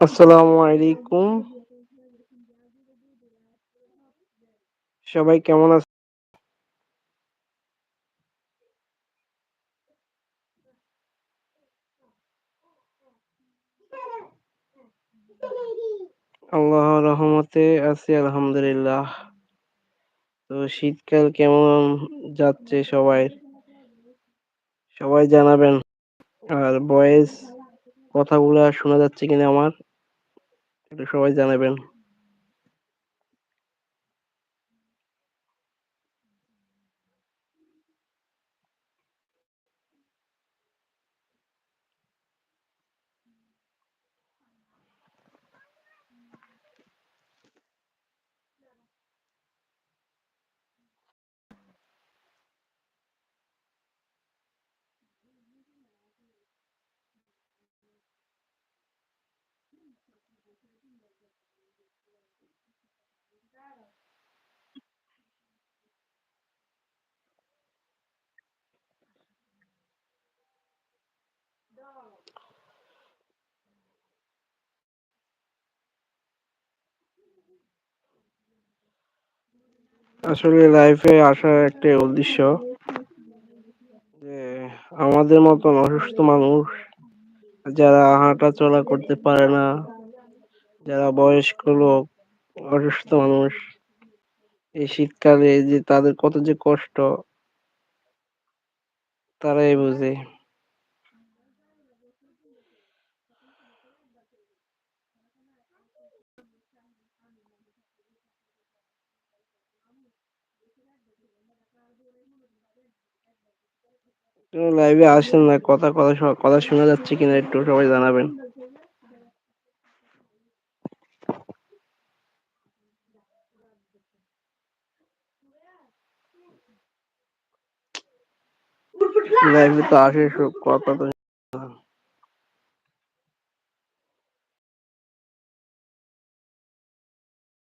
আসসালামু আলাইকুম। সবাই কেমন আছে আল্লাহর রহমতে আছি, আলহামদুলিল্লাহ। তো শীতকাল কেমন যাচ্ছে সবাই? সবাই জানাবেন। আর বয়েস কথাগুলা শোনা যাচ্ছে কিনা আমার? সবাই জানাবেন। আসলে লাইফে আসার একটা উদ্দেশ্য যে আমাদের মতন অসুস্থ মানুষ, যারা হাঁটা চলা করতে পারে না, যারা বয়স্ক লোক, অসুস্থ মানুষ, এই শীতকালে যে তাদের কত যে কষ্ট, তারাই বুঝে। লাইভে আসেন না, কথা কথা কথা শোনা যাচ্ছে কিনা একটু সবাই জানাবেন। লাইভে তো আসে সব কথা তো